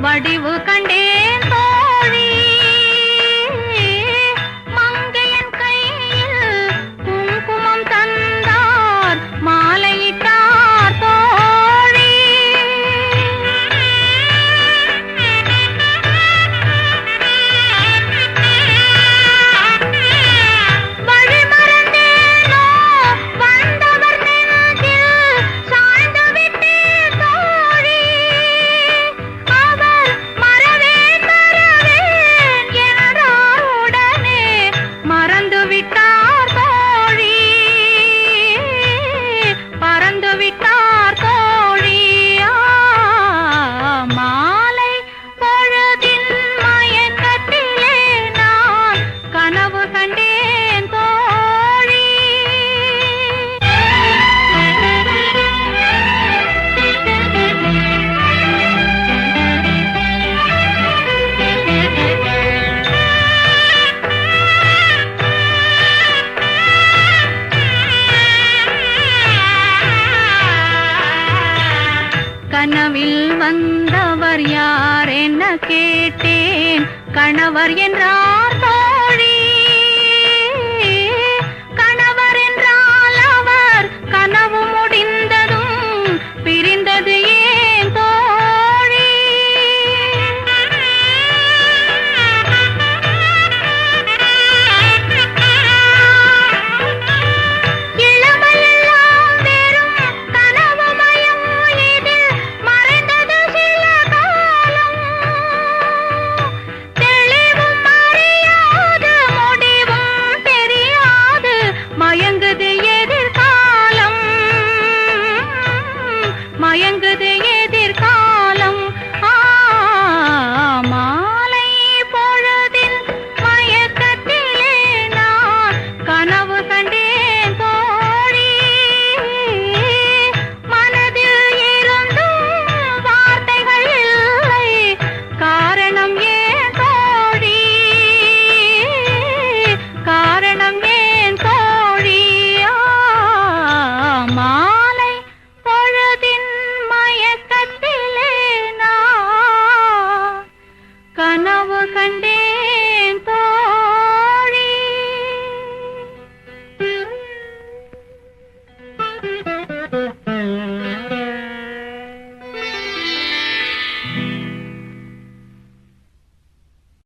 வடிவு கண்டேன் கனவில் வந்தவர் யார்? என்ன கேட்டேன்? கணவர் என்றார் good.